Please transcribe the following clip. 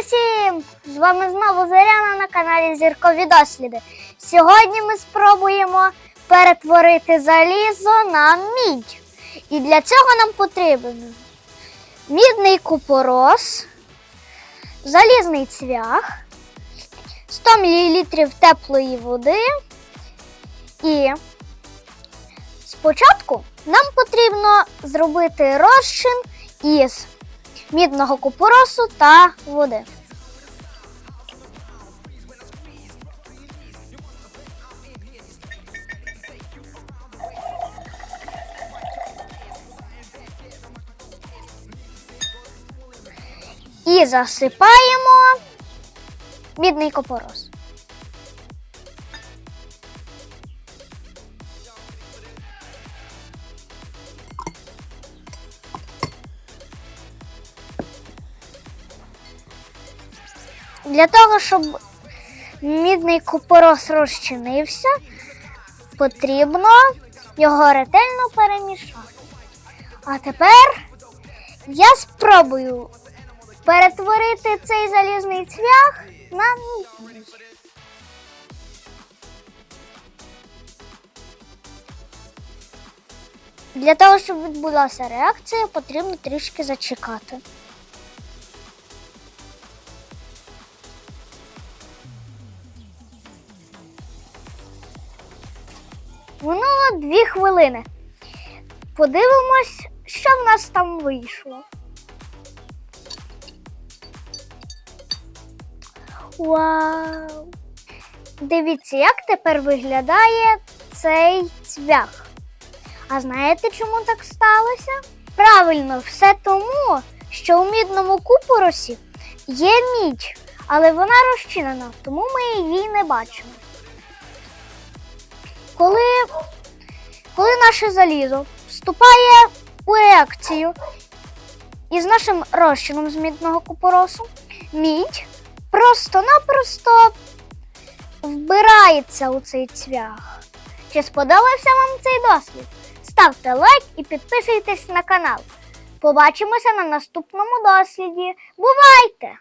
усім! З вами знову Зоряна на каналі Зіркові Досліди. Сьогодні ми спробуємо перетворити залізо на мідь. І для цього нам потрібен мідний купорос, залізний цвях, 100 мл теплої води. І спочатку нам потрібно зробити розчин із мідного купоросу та води. І засипаємо мідний купорос. Для того, щоб мідний купорос розчинився, потрібно його ретельно перемішати. А тепер я спробую перетворити цей залізний цвях на мідний. Для того, щоб відбулася реакція, потрібно трішки зачекати. Минуло дві хвилини. Подивимось, що в нас там вийшло. Вау! Дивіться, як тепер виглядає цей цвях. А знаєте, чому так сталося? Правильно, все тому, що у мідному купоросі є мідь, але вона розчинена, тому ми її не бачимо. Коли, коли наше залізо вступає у реакцію із нашим розчином з мідного купоросу, мідь просто-напросто вбирається у цей цвях. Чи сподобався вам цей дослід? Ставте лайк і підписуйтесь на канал. Побачимося на наступному досліді. Бувайте!